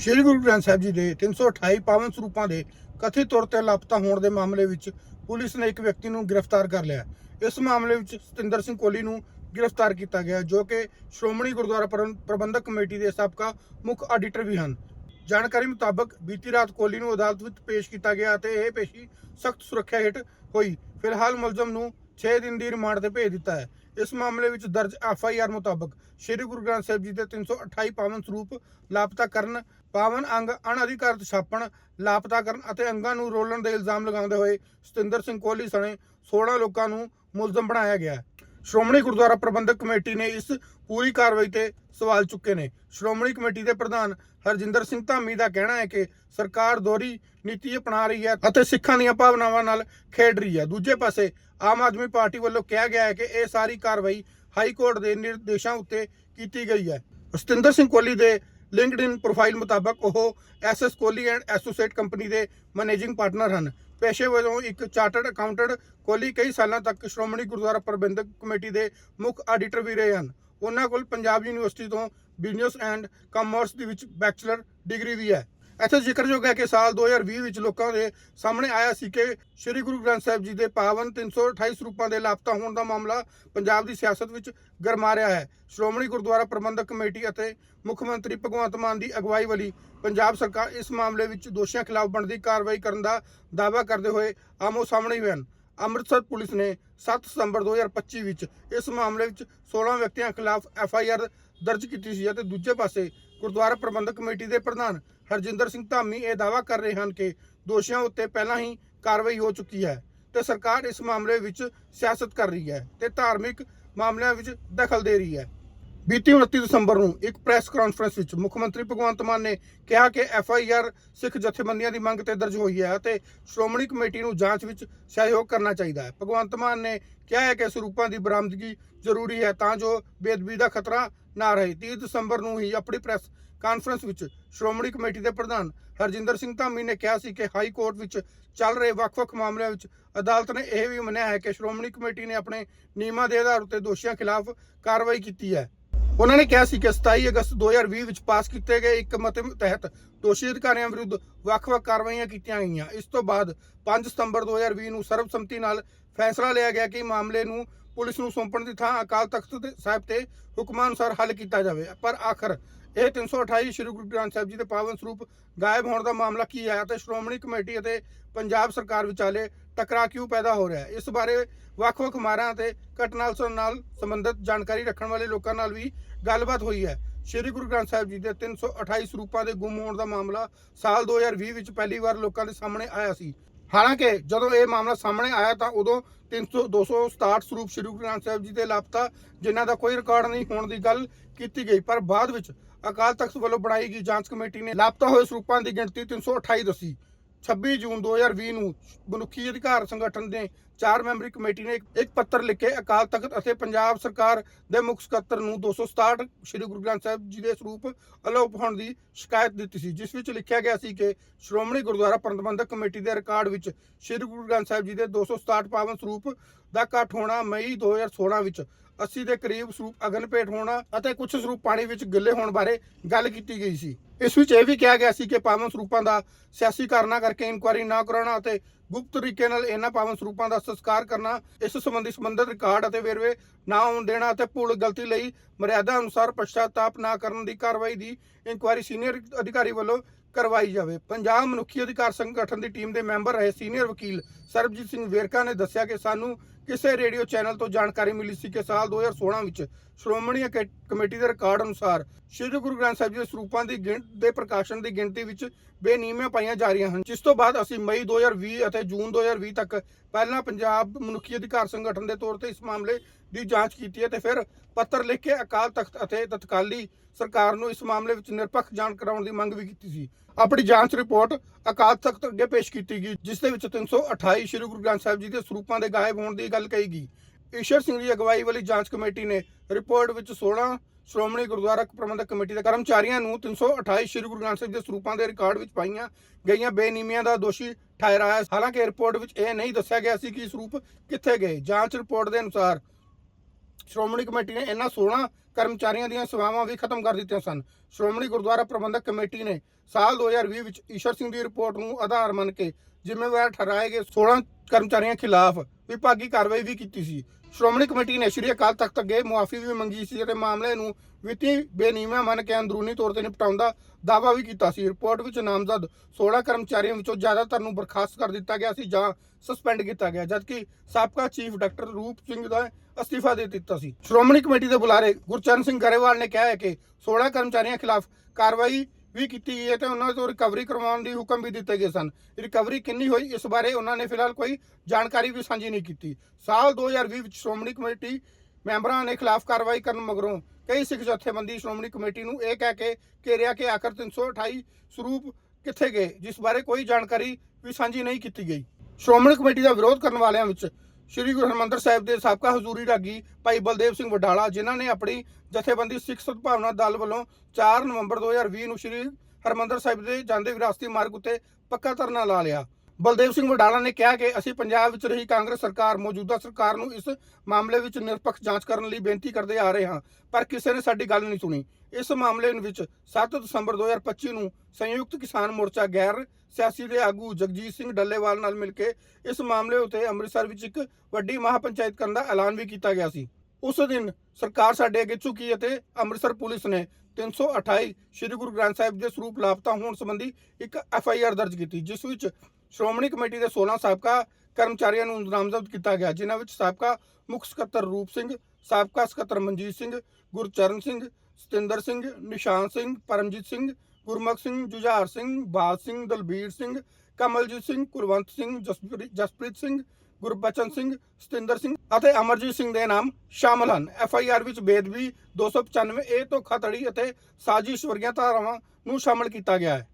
ਸ਼੍ਰੀ ਗੁਰੂ ਗ੍ਰੰਥ ਸਾਹਿਬ ਜੀ ਦੇ 328 ਪਾਵਨ ਸਰੂਪਾਂ ਦੇ ਕਥਿਤ ਤੌਰ ਤੇ ਲਾਪਤਾ ਹੋਣ ਦੇ ਮਾਮਲੇ ਵਿੱਚ ਪੁਲਿਸ ਨੇ ਇੱਕ ਵਿਅਕਤੀ ਨੂੰ ਗ੍ਰਿਫਤਾਰ ਕਰ ਲਿਆ। ਇਸ ਮਾਮਲੇ ਵਿੱਚ ਸਤਿੰਦਰ ਸਿੰਘ ਕੋਹਲੀ ਨੂੰ ਗ੍ਰਿਫਤਾਰ ਕੀਤਾ ਗਿਆ, ਜੋ ਕਿ ਸ਼੍ਰੋਮਣੀ ਗੁਰਦੁਆਰਾ ਪ੍ਰਬੰ- ਪ੍ਰਬੰਧਕ ਕਮੇਟੀ ਦੇ ਸਾਬਕਾ ਮੁੱਖ ਆਡੀਟਰ ਵੀ ਹਨ। ਜਾਣਕਾਰੀ ਮੁਤਾਬਕ ਬੀਤੀ ਰਾਤ ਕੋਹਲੀ ਨੂੰ ਅਦਾਲਤ ਵਿੱਚ ਪੇਸ਼ ਕੀਤਾ ਗਿਆ ਅਤੇ ਇਹ ਪੇਸ਼ੀ ਸਖਤ ਸੁਰੱਖਿਆ ਹੇਠ ਹੋਈ। ਫਿਲਹਾਲ ਮੁਲਜ਼ਮ ਨੂੰ 6 ਦਿਨ ਦੀ ਰਿਮਾਂਡ ਤੇ ਭੇਜ ਦਿੱਤਾ ਹੈ। ਇਸ ਮਾਮਲੇ ਵਿੱਚ ਦਰਜ ਐਫ ਆਈ ਆਰ ਮੁਤਾਬਕ ਸ੍ਰੀ ਗੁਰੂ ਗ੍ਰੰਥ ਸਾਹਿਬ ਜੀ ਦੇ 328 ਪਾਵਨ ਸਰੂਪ ਲਾਪਤਾ ਕਰਨ ਪਾਵਨ ਅੰਗ ਅਣਅਧਿਕਾਰਤ ਛਾਪਣ, ਲਾਪਤਾ ਕਰਨ ਅਤੇ ਅੰਗਾਂ ਨੂੰ ਰੋਲਣ ਦੇ ਇਲਜ਼ਾਮ ਲਗਾਉਂਦੇ ਹੋਏ ਸਤਿੰਦਰ ਸਿੰਘ ਕੋਹਲੀ ਸਣੇ 16 ਲੋਕਾਂ ਨੂੰ ਮੁਲਜ਼ਮ ਬਣਾਇਆ ਗਿਆ। ਹੈ ਸ਼੍ਰੋਮਣੀ ਗੁਰਦੁਆਰਾ ਪ੍ਰਬੰਧਕ ਕਮੇਟੀ ਨੇ ਇਸ ਪੂਰੀ ਕਾਰਵਾਈ ਤੇ ਸਵਾਲ ਚੁੱਕੇ ਨੇ। ਸ਼੍ਰੋਮਣੀ ਕਮੇਟੀ ਦੇ ਪ੍ਰਧਾਨ ਹਰਜਿੰਦਰ ਸਿੰਘ ਧਾਮੀ ਦਾ ਕਹਿਣਾ ਹੈ ਕਿ ਸਰਕਾਰ ਦੋਹਰੀ ਨੀਤੀ ਅਪਣਾ ਰਹੀ ਹੈ ਅਤੇ ਸਿੱਖਾਂ ਦੀਆਂ ਭਾਵਨਾਵਾਂ ਨਾਲ ਖੇਡ ਰਹੀ ਹੈ। ਦੂਜੇ ਪਾਸੇ ਆਮ ਆਦਮੀ ਪਾਰਟੀ ਵੱਲੋਂ ਕਿਹਾ ਗਿਆ ਹੈ ਕਿ ਇਹ ਸਾਰੀ ਕਾਰਵਾਈ ਹਾਈ ਕੋਰਟ ਦੇ ਨਿਰਦੇਸ਼ਾਂ ਉੱਤੇ ਕੀਤੀ ਗਈ ਹੈ। ਸਤਿੰਦਰ ਸਿੰਘ ਕੋਹਲੀ ਦੇ ਲਿੰਕਡਇਨ ਪ੍ਰੋਫਾਈਲ ਮੁਤਾਬਕ ਉਹ SS Kohli and associate company ਦੇ ਮੈਨੇਜਿੰਗ ਪਾਰਟਨਰ ਹਨ। ਪੇਸ਼ੇ ਵਜੋਂ ਇੱਕ ਚਾਰਟਰਡ ਅਕਾਊਂਟੈਂਟ ਕੋਹਲੀ ਕਈ ਸਾਲਾਂ ਤੱਕ ਸ਼੍ਰੋਮਣੀ ਗੁਰਦੁਆਰਾ ਪ੍ਰਬੰਧਕ ਕਮੇਟੀ ਦੇ ਮੁੱਖ ਆਡੀਟਰ ਵੀ ਰਹੇ ਹਨ। ਉਹਨਾਂ ਕੋਲ ਪੰਜਾਬ ਯੂਨੀਵਰਸਿਟੀ ਤੋਂ ਬਿਜ਼ਨਸ ਐਂਡ ਕਾਮਰਸ ਦੇ ਵਿੱਚ ਬੈਚਲਰ ਡਿਗਰੀ ਵੀ ਹੈ। ਇੱਥੇ ਜ਼ਿਕਰਯੋਗ ਹੈ ਕਿ ਸਾਲ 2020 ਵਿੱਚ ਲੋਕਾਂ ਦੇ ਸਾਹਮਣੇ ਆਇਆ ਸੀ ਕਿ ਸ੍ਰੀ ਗੁਰੂ ਗ੍ਰੰਥ ਸਾਹਿਬ ਜੀ ਦੇ ਪਾਵਨ 328 ਸਰੂਪਾਂ ਦੇ ਲਾਪਤਾ ਹੋਣ ਦਾ ਮਾਮਲਾ ਪੰਜਾਬ ਦੀ ਸਿਆਸਤ ਵਿੱਚ ਗਰਮਾ ਰਿਹਾ ਹੈ। ਸ਼੍ਰੋਮਣੀ ਗੁਰਦੁਆਰਾ ਪ੍ਰਬੰਧਕ ਕਮੇਟੀ ਅਤੇ ਮੁੱਖ ਮੰਤਰੀ ਭਗਵੰਤ ਮਾਨ ਦੀ ਅਗਵਾਈ ਵਾਲੀ ਪੰਜਾਬ ਸਰਕਾਰ ਇਸ ਮਾਮਲੇ ਵਿੱਚ ਦੋਸ਼ੀਆਂ ਖਿਲਾਫ ਬਣਦੀ ਕਾਰਵਾਈ ਕਰਨ ਦਾ ਦਾਅਵਾ ਕਰਦੇ ਹੋਏ ਆਮੋ ਸਾਹਮਣੇ ਹੋਏ ਹਨ। ਅੰਮ੍ਰਿਤਸਰ ਪੁਲਿਸ ਨੇ 7 ਸਤੰਬਰ 2025 ਵਿੱਚ ਇਸ ਮਾਮਲੇ ਵਿੱਚ 16 ਵਿਅਕਤੀਆਂ ਖਿਲਾਫ ਐਫ ਆਈ ਆਰ ਦਰਜ ਕੀਤੀ ਸੀ ਅਤੇ ਦੂਜੇ ਪਾਸੇ ਗੁਰਦੁਆਰਾ ਪ੍ਰਬੰਧਕ ਕਮੇਟੀ ਦੇ ਪ੍ਰਧਾਨ ਹਰਜਿੰਦਰ ਸਿੰਘ ਧਾਮੀ ਇਹ ਦਾਅਵਾ ਕਰ ਰਹੇ ਹਨ ਕਿ ਦੋਸ਼ੀਆਂ ਉੱਤੇ ਪਹਿਲਾਂ ਹੀ ਕਾਰਵਾਈ ਹੋ ਚੁੱਕੀ ਹੈ ਤੇ ਸਰਕਾਰ ਇਸ ਮਾਮਲੇ ਵਿੱਚ ਸਿਆਸਤ ਕਰ ਰਹੀ ਹੈ ਤੇ ਧਾਰਮਿਕ ਮਾਮਲਿਆਂ ਵਿੱਚ ਦਖਲ ਦੇ ਰਹੀ ਹੈ। ਬੀਤੀ 29 ਦਸੰਬਰ ਨੂੰ ਇੱਕ ਪ੍ਰੈਸ ਕਾਨਫਰੰਸ ਵਿੱਚ ਮੁੱਖ ਮੰਤਰੀ ਭਗਵੰਤ ਮਾਨ ਨੇ ਕਿਹਾ ਕਿ ਐਫ ਆਈ ਆਰ ਸਿੱਖ ਜਥੇਬੰਦੀਆਂ ਦੀ ਮੰਗ ਤੇ ਦਰਜ ਹੋਈ ਹੈ ਅਤੇ ਸ਼੍ਰੋਮਣੀ ਕਮੇਟੀ ਨੂੰ ਜਾਂਚ ਵਿੱਚ ਸਹਿਯੋਗ ਕਰਨਾ ਚਾਹੀਦਾ ਹੈ। ਭਗਵੰਤ ਮਾਨ ਨੇ ਕਿਹਾ ਹੈ ਕਿ ਸਰੂਪਾਂ ਦੀ ਬਰਾਮਦਗੀ ਜ਼ਰੂਰੀ ਹੈ ਤਾਂ ਜੋ ਬੇਅਦਬੀ ਦਾ ਖਤਰਾ ਨਾ ਰਹੇ। 30 ਦਸੰਬਰ ਨੂੰ ਹੀ ਆਪਣੀ ਪ੍ਰੈਸ ਕਾਨਫਰੰਸ ਵਿੱਚ ਸ਼੍ਰੋਮਣੀ ਕਮੇਟੀ ਦੇ ਪ੍ਰਧਾਨ ਹਰਜਿੰਦਰ ਸਿੰਘ ਧਾਮੀ ਨੇ ਕਿਹਾ ਸੀ ਕਿ ਹਾਈ ਕੋਰਟ ਵਿੱਚ ਚੱਲ ਰਹੇ ਵੱਖ-ਵੱਖ ਮਾਮਲਿਆਂ ਵਿੱਚ ਅਦਾਲਤ ਨੇ ਇਹ ਵੀ ਮੰਨਿਆ ਹੈ ਕਿ ਸ਼੍ਰੋਮਣੀ ਕਮੇਟੀ ਨੇ ਆਪਣੇ ਨਿਯਮਾਂ ਦੇ ਆਧਾਰ ਉੱਤੇ ਦੋਸ਼ੀਆਂ ਖਿਲਾਫ ਕਾਰਵਾਈ ਕੀਤੀ ਹੈ। ਉਹਨਾਂ ਨੇ ਕਿਹਾ ਸੀ ਕਿ 27 ਅਗਸਤ 2020 ਵਿੱਚ ਪਾਸ ਕੀਤੇ ਗਏ ਇੱਕ ਮਤੇ ਤਹਿਤ ਦੋਸ਼ੀ ਅਧਿਕਾਰੀਆਂ ਵਿਰੁੱਧ ਵੱਖ-ਵੱਖ ਕਾਰਵਾਈਆਂ ਕੀਤੀਆਂ ਗਈਆਂ। ਇਸ ਤੋਂ ਬਾਅਦ 5 ਸਤੰਬਰ 2020 ਨੂੰ ਸਰਬਸੰਮਤੀ ਨਾਲ ਫੈਸਲਾ ਲਿਆ ਗਿਆ ਕਿ ਮਾਮਲੇ ਨੂੰ ਪੁਲਿਸ ਨੂੰ ਸੌਂਪਣ ਦੀ ਥਾਂ ਅਕਾਲ ਤਖਤ ਸਾਹਿਬ ਤੇ ਹੁਕਮਾਂ ਅਨੁਸਾਰ ਹੱਲ ਕੀਤਾ ਜਾਵੇ। ਪਰ ਆਖਰ ਇਹ 328 ਸ਼੍ਰੀ ਗੁਰੂ ਗ੍ਰੰਥ ਸਾਹਿਬ ਜੀ ਦੇ ਪਾਵਨ ਸਰੂਪ ਗਾਇਬ ਹੋਣ ਦਾ ਮਾਮਲਾ ਕੀ ਹੈ ਤੇ ਸ਼੍ਰੋਮਣੀ ਕਮੇਟੀ ਅਤੇ ਪੰਜਾਬ ਸਰਕਾਰ ਵਿਚਾਲੇ ਟਕਰਾਅ ਕਿਉਂ ਪੈਦਾ ਹੋ ਰਿਹਾ ਹੈ? ਇਸ ਬਾਰੇ ਵੱਖ-ਵੱਖ ਮਾਰਾਂ ਤੇ ਘਟਨਾ ਨਾਲ ਸੰਬੰਧਿਤ ਜਾਣਕਾਰੀ ਰੱਖਣ ਵਾਲੇ ਲੋਕਾਂ ਨਾਲ ਵੀ ਗੱਲਬਾਤ ਹੋਈ ਹੈ। ਸ਼੍ਰੀ ਗੁਰੂ ਗ੍ਰੰਥ ਸਾਹਿਬ ਜੀ ਦੇ 328 ਸਰੂਪਾਂ ਦੇ ਗੁੰਮ ਹੋਣ ਦਾ ਮਾਮਲਾ ਸਾਲ 2020 ਵਿੱਚ ਪਹਿਲੀ ਵਾਰ ਲੋਕਾਂ ਦੇ ਸਾਹਮਣੇ ਆਇਆ ਸੀ। ਹਾਲਾਂਕਿ ਜਦੋਂ ਇਹ ਮਾਮਲਾ ਸਾਹਮਣੇ ਆਇਆ ਤਾਂ ਉਦੋਂ 300 267 ਸਰੂਪ ਸ਼੍ਰੀ ਗੁਰੂ ਗ੍ਰੰਥ ਸਾਹਿਬ ਜੀ ਦੇ ਲਾਪਤਾ, ਜਿਨ੍ਹਾਂ ਦਾ ਕੋਈ ਰਿਕਾਰਡ ਨਹੀਂ ਹੋਣ ਦੀ ਗੱਲ ਕੀਤੀ ਗਈ। ਪਰ ਬਾਅਦ ਵਿੱਚ ਅਕਾਲ ਤਖਤ ਵੱਲੋਂ ਬਣਾਈ ਗਈ ਜਾਂਚ ਕਮੇਟੀ ਨੇ ਲਾਪਤਾ ਹੋਏ ਸਰੂਪਾਂ ਦੀ ਗਿਣਤੀ 328 ਦੱਸੀ। 26 ਜੂਨ 2020 ਨੂੰ ਮਨੁੱਖੀ ਅਧਿਕਾਰ ਸੰਗਠਨ ਦੇ ਚਾਰ ਮੈਂਬਰੀ ਕਮੇਟੀ ਨੇ ਇੱਕ- ਪੱਤਰ ਲਿਖ ਕੇ ਅਕਾਲ ਤਖਤ ਅਤੇ ਪੰਜਾਬ ਸਰਕਾਰ ਦੇ ਮੁੱਖ ਸਕੱਤਰ ਨੂੰ 267 ਸ੍ਰੀ ਗੁਰੂ ਗ੍ਰੰਥ ਸਾਹਿਬ ਜੀ ਦੇ ਸਰੂਪ ਅਲੋਪ ਹੋਣ ਦੀ ਸ਼ਿਕਾਇਤ ਦਿੱਤੀ ਸੀ, ਜਿਸ ਵਿੱਚ ਲਿਖਿਆ ਗਿਆ ਸੀ ਕਿ ਸ਼੍ਰੋਮਣੀ ਗੁਰਦੁਆਰਾ ਪ੍ਰਬੰਧਕ ਕਮੇਟੀ ਦੇ ਰਿਕਾਰਡ ਵਿੱਚ ਸ੍ਰੀ ਗੁਰੂ ਗ੍ਰੰਥ ਸਾਹਿਬ ਜੀ ਦੇ 267 ਪਾਵਨ ਸਰੂਪ ਦਾ ਘੱਟ ਹੋਣਾ ਮਈ 2016 ਵਿੱਚ 80 ਦੇ ਕਰੀਬ ਸਰੂਪ ਅਗਨਭੇਟ ਹੋਣਾ ਅਤੇ ਕੁਝ ਸਰੂਪ ਪਾਣੀ ਵਿੱਚ ਗਿੱਲੇ ਹੋਣ ਬਾਰੇ ਗੱਲ ਕੀਤੀ ਗਈ ਸੀ। ਇਸ ਵਿੱਚ ਇਹ ਵੀ ਕਿਹਾ ਗਿਆ ਸੀ ਕਿ ਪਾਵਨ ਸਰੂਪਾਂ ਦਾ ਸਿਆਸੀ ਕਾਰਨਾਂ ਕਰਕੇ ਇਨਕੁਆਇਰੀ ਨਾ ਕਰਾਉਣਾ ਅਤੇ ਗੁਪਤ ਤਰੀਕੇ ਨਾਲ ਇਹਨਾਂ ਪਾਵਨ ਸਰੂਪਾਂ ਦਾ ਸੰਸਕਾਰ ਕਰਨਾ, ਇਸ ਸੰਬੰਧੀ ਸੰਬੰਧਿਤ ਰਿਕਾਰਡ ਅਤੇ ਵੇਰਵੇ ਨਾ ਆਉਣ ਦੇਣਾ ਅਤੇ ਭੁੱਲ ਗਲਤੀ ਲਈ ਮਰਿਆਦਾ ਅਨੁਸਾਰ ਪਛਤਾਤਾਪ ਨਾ ਕਰਨ ਦੀ ਕਾਰਵਾਈ ਦੀ ਇਨਕੁਆਇਰੀ ਸੀਨੀਅਰ ਅਧਿਕਾਰੀ ਵੱਲੋਂ ਕਰਵਾਈ ਜਾਵੇ। ਪੰਜਾਬ ਮਨੁੱਖੀ ਅਧਿਕਾਰ ਸੰਗਠਨ ਦੀ ਟੀਮ ਦੇ ਮੈਂਬਰ ਰਹੇ ਸੀਨੀਅਰ ਵਕੀਲ ਸਰਬਜੀਤ ਸਿੰਘ ਵੇਰਕਾ ਨੇ ਦੱਸਿਆ ਕਿ ਸਾਨੂੰ ਕਿਸੇ ਰੇਡੀਓ ਚੈਨਲ ਤੋਂ ਜਾਣਕਾਰੀ ਮਿਲੀ ਸੀ ਕਿ ਸਾਲ 2016 ਵਿੱਚ ਸ਼੍ਰੋਮਣੀ ਅਕੈ- ਕਮੇਟੀ ਦੇ ਰਿਕਾਰਡ ਅਨੁਸਾਰ ਸ੍ਰੀ ਗੁਰੂ ਗ੍ਰੰਥ ਸਾਹਿਬ ਜੀ ਦੇ ਸਰੂਪਾਂ ਦੀ ਗਿਣ ਦੇ ਪ੍ਰਕਾਸ਼ਨ ਦੀ ਗਿਣਤੀ ਵਿੱਚ ਬੇਨੀਮੀਆਂ ਪਾਈਆਂ ਜਾ ਰਹੀਆਂ ਹਨ। ਜਿਸ ਤੋਂ ਬਾਅਦ ਅਸੀਂ ਮਈ 2020 ਅਤੇ ਜੂਨ 2020 ਤੱਕ ਪਹਿਲਾਂ ਪੰਜਾਬ ਮਨੁੱਖੀ ਅਧਿਕਾਰ ਸੰਗਠਨ ਦੇ ਤੌਰ ਤੇ ਇਸ ਮਾਮਲੇ ਦੀ ਜਾਂਚ ਕੀਤੀ ਹੈ ਤੇ ਫਿਰ ਪੱਤਰ ਲਿਖ ਕੇ ਅਕਾਲ ਤਖਤ ਅਤੇ ਤਤਕਾਲੀ ਸਰਕਾਰ ਨੂੰ ਇਸ ਮਾਮਲੇ ਵਿੱਚ ਨਿਰਪੱਖ ਜਾਂਚ ਕਰਾਉਣ ਦੀ ਮੰਗ ਵੀ ਕੀਤੀ ਸੀ। ਆਪਣੀ ਜਾਂਚ ਰਿਪੋਰਟ ਅਕਾਲ ਤਖਤ ਅੱਗੇ ਪੇਸ਼ ਕੀਤੀ ਗਈ, ਜਿਸ ਦੇ ਵਿੱਚ 328 ਸ੍ਰੀ ਗੁਰੂ ਗ੍ਰੰਥ ਸਾਹਿਬ ਜੀ ਦੇ ਸਰੂਪਾਂ ਦੇ ਗਾਇਬ ਹੋਣ ਦੀ ਗੱਲ ਕਹੀ ਗਈ। ਈਸ਼ਰ ਸਿੰਘ ਦੀ ਅਗਵਾਈ ਵਾਲੀ ਜਾਂਚ ਕਮੇਟੀ ਨੇ ਰਿਪੋਰਟ ਵਿੱਚ 16 ਸ਼੍ਰੋਮਣੀ ਗੁਰਦੁਆਰਾ ਪ੍ਰਬੰਧਕ ਕਮੇਟੀ ਦੇ ਕਰਮਚਾਰੀਆਂ ਨੂੰ 328 ਸ੍ਰੀ ਗੁਰੂ ਗ੍ਰੰਥ ਸਾਹਿਬ ਦੇ ਸਰੂਪਾਂ ਦੇ ਰਿਕਾਰਡ ਵਿੱਚ ਪਾਈਆਂ ਗਈਆਂ ਬੇਨੀਮੀਆਂ ਦਾ ਦੋਸ਼ੀ ਠਹਿਰਾਇਆ। ਹਾਲਾਂਕਿ ਰਿਪੋਰਟ ਵਿੱਚ ਇਹ ਨਹੀਂ ਦੱਸਿਆ ਗਿਆ ਸੀ ਕਿ ਸਰੂਪ ਕਿੱਥੇ ਗਏ। ਜਾਂਚ ਰਿਪੋਰਟ ਦੇ ਅਨੁਸਾਰ ਸ਼੍ਰੋਮਣੀ ਕਮੇਟੀ ਨੇ ਇਹਨਾਂ 16 ਕਰਮਚਾਰੀਆਂ ਦੀਆਂ ਸੇਵਾਵਾਂ ਵੀ ਖਤਮ ਕਰ ਦਿੱਤੀਆਂ ਸਨ। ਸ਼੍ਰੋਮਣੀ ਗੁਰਦੁਆਰਾ ਪ੍ਰਬੰਧਕ ਕਮੇਟੀ ਨੇ ਸਾਲ 2020 ਵਿੱਚ ਈਸ਼ਰ ਸਿੰਘ ਦੀ ਰਿਪੋਰਟ ਨੂੰ ਆਧਾਰ ਮੰਨ ਕੇ ਜ਼ਿੰਮੇਵਾਰ ਠਹਿਰਾਏ ਗਏ 16 ਕਰਮਚਾਰੀਆਂ ਖਿਲਾਫ ਵਿਭਾਗੀ ਕਾਰਵਾਈ ਵੀ ਕੀਤੀ ਸੀ। ਸ਼੍ਰੋਮਣੀ ਕਮੇਟੀ ਨੇ ਸ਼੍ਰੀ ਅਕਾਲ ਤਖਤ ਅੱਗੇ ਮੁਆਫੀ ਵੀ ਮੰਗੀ ਸੀ ਅਤੇ ਮਾਮਲੇ ਨੂੰ ਵਿੱਤੀ ਬੇਨੀਮਾ ਮੰਨ ਕੇ ਅੰਦਰੂਨੀ ਤੌਰ ਤੇ ਨਿਪਟਾਉਣ ਦਾ ਦਾਅਵਾ ਵੀ ਕੀਤਾ ਸੀ। ਰਿਪੋਰਟ ਵਿੱਚ ਨਾਮਜ਼ਦ 16 ਕਰਮਚਾਰੀਆਂ ਵਿੱਚੋਂ ਜ਼ਿਆਦਾਤਰ ਨੂੰ ਬਰਖਾਸਤ ਕਰ ਦਿੱਤਾ ਗਿਆ ਸੀ ਜਾਂ ਸਸਪੈਂਡ ਕੀਤਾ ਗਿਆ, ਜਦਕਿ ਸਾਬਕਾ ਚੀਫ ਡਾਕਟਰ ਰੂਪ ਸਿੰਘ ਦਾ ਅਸਤੀਫਾ ਦੇ ਦਿੱਤਾ ਸੀ। ਸ਼੍ਰੋਮਣੀ ਕਮੇਟੀ ਦੇ ਬੁਲਾਰੇ ਗੁਰਚਰਨ ਸਿੰਘ ਗਰੇਵਾਲ ਨੇ ਕਿਹਾ ਹੈ ਕਿ 16 ਕਰਮਚਾਰੀਆਂ ਖਿਲਾਫ ਕਾਰਵਾਈ ਵੀ ਕੀਤੀ ਗਈ ਹੈ ਤੇ ਉਹਨਾਂ ਤੋਂ ਰਿਕਵਰੀ ਕਰਵਾਉਣ ਦੀ ਹੁਕਮ ਵੀ ਦਿੱਤੇ ਗਏ ਸਨ। ਰਿਕਵਰੀ ਕਿੰਨੀ ਹੋਈ, ਇਸ ਬਾਰੇ ਉਹਨਾਂ ਨੇ ਫਿਲਹਾਲ ਕੋਈ ਜਾਣਕਾਰੀ ਵੀ ਸਾਂਝੀ ਨਹੀਂ ਕੀਤੀ। ਸਾਲ 2020 ਵਿੱਚ ਸ਼੍ਰੋਮਣੀ ਕਮੇਟੀ ਮੈਂਬਰਾਂ ਨੇ ਖਿਲਾਫ ਕਾਰਵਾਈ ਕਰਨ ਮਗਰੋਂ ਕਈ ਸਿੱਖ ਜਥੇਬੰਦੀ ਸ਼੍ਰੋਮਣੀ ਕਮੇਟੀ ਨੂੰ ਇਹ ਕਹਿ ਕੇ ਘੇਰਿਆ ਕਿ ਆਖਰ 328 ਸਰੂਪ ਕਿੱਥੇ ਗਏ, ਜਿਸ ਬਾਰੇ ਕੋਈ ਜਾਣਕਾਰੀ ਵੀ ਸਾਂਝੀ ਨਹੀਂ ਕੀਤੀ ਗਈ। ਸ਼੍ਰੋਮਣੀ ਕਮੇਟੀ ਦਾ ਵਿਰੋਧ ਕਰਨ ਵਾਲਿਆਂ ਵਿੱਚ ਸ੍ਰੀ ਗੁਰੂ ਹਰਿਮੰਦਰ ਸਾਹਿਬ ਦੇ ਸਾਬਕਾ ਹਜ਼ੂਰੀ ਰਾਗੀ ਭਾਈ ਬਲਦੇਵ ਸਿੰਘ ਵਡਾਲਾ, ਜਿਨ੍ਹਾਂ ਨੇ ਆਪਣੀ ਜਥੇਬੰਦੀ ਸਿੱਖ ਸਦਭਾਵਨਾ ਦਲ ਵੱਲੋਂ 4 ਨਵੰਬਰ 2020 ਨੂੰ ਸ੍ਰੀ ਹਰਿਮੰਦਰ ਸਾਹਿਬ ਦੇ ਜਾਂਦੇ ਵਿਰਾਸਤੀ ਮਾਰਗ ਉੱਤੇ ਪੱਕਾ ਧਰਨਾ ਲਾ ਲਿਆ। ਬਲਦੇਵ ਸਿੰਘ ਵਡਾਲਾ ਨੇ ਕਿਹਾ ਕਿ ਅਸੀਂ ਪੰਜਾਬ ਵਿੱਚ ਰਹੀ ਕਾਂਗਰਸ ਸਰਕਾਰ, ਮੌਜੂਦਾ ਸਰਕਾਰ ਨੂੰ ਇਸ ਮਾਮਲੇ ਵਿੱਚ ਨਿਰਪੱਖ ਜਾਂਚ ਕਰਨ ਲਈ ਬੇਨਤੀ ਕਰਦੇ ਆ ਰਹੇ ਹਾਂ, ਪਰ ਕਿਸੇ ਨੇ ਸਾਡੀ ਗੱਲ ਨਹੀਂ ਸੁਣੀ। ਇਸ ਮਾਮਲੇ ਵਿੱਚ 7 ਦਸੰਬਰ 2025 ਨੂੰ ਸੰਯੁਕਤ ਕਿਸਾਨ ਮੋਰਚਾ ਗੈਰ ਸਿਆਸੀ ਦੇ ਆਗੂ ਜਗਜੀਤ ਸਿੰਘ ਡੱਲੇਵਾਲ ਨਾਲ ਮਿਲ ਕੇ ਇਸ ਮਾਮਲੇ ਉੱਤੇ ਅੰਮ੍ਰਿਤਸਰ ਵਿੱਚ ਇੱਕ ਵੱਡੀ ਮਹਾਪੰਚਾਇਤ ਕਰਨ ਦਾ ਐਲਾਨ ਵੀ ਕੀਤਾ ਗਿਆ ਸੀ। ਉਸ ਦਿਨ ਸਰਕਾਰ ਸਾਡੇ ਅੱਗੇ ਝੁਕੀ ਅਤੇ ਅੰਮ੍ਰਿਤਸਰ ਪੁਲਿਸ ਨੇ 328 ਸ੍ਰੀ ਗੁਰੂ ਗ੍ਰੰਥ ਸਾਹਿਬ ਦੇ ਸਰੂਪ ਲਾਪਤਾ ਹੋਣ ਸੰਬੰਧੀ ਇੱਕ ਐਫ ਆਈ ਆਰ ਦਰਜ ਕੀਤੀ, ਜਿਸ ਵਿੱਚ ਸ਼੍ਰੋਮਣੀ ਕਮੇਟੀ ਦੇ 16 ਸਾਬਕਾ ਕਰਮਚਾਰੀਆਂ ਨੂੰ ਨਾਮਜ਼ਦ ਕੀਤਾ ਗਿਆ, ਜਿਨ੍ਹਾਂ ਵਿੱਚ ਸਾਬਕਾ ਮੁੱਖ ਸਕੱਤਰ ਰੂਪ ਸਿੰਘ, ਸਾਬਕਾ ਸਕੱਤਰ ਮਨਜੀਤ ਸਿੰਘ, ਗੁਰਚਰਨ ਸਿੰਘ, ਸਤਿੰਦਰ ਸਿੰਘ, ਨਿਸ਼ਾਨ ਸਿੰਘ, ਪਰਮਜੀਤ ਸਿੰਘ, ਗੁਰਮੁਖ ਸਿੰਘ, ਜੁਝਾਰ ਸਿੰਘ, ਬਾਲ ਸਿੰਘ, ਦਲਬੀਰ ਸਿੰਘ, ਕਮਲਜੀਤ ਸਿੰਘ, ਕੁਲਵੰਤ ਸਿੰਘ ਜਸਪ੍ਰੀਤ ਜਸਪ੍ਰੀਤ ਸਿੰਘ, ਗੁਰਬਚਨ ਸਿੰਘ, ਸਤਿੰਦਰ ਸਿੰਘ ਅਤੇ ਅਮਰਜੀਤ ਸਿੰਘ ਦੇ ਨਾਮ ਸ਼ਾਮਲ ਹਨ। ਐਫ ਆਈ ਆਰ ਵਿੱਚ ਬੇਦਬੀ 295 ਏ, ਧੋਖਾਧੜੀ ਅਤੇ ਸਾਜ਼ਿਸ਼ ਵਰਗੀਆਂ ਧਾਰਾਵਾਂ ਨੂੰ ਸ਼ਾਮਲ ਕੀਤਾ ਗਿਆ ਹੈ।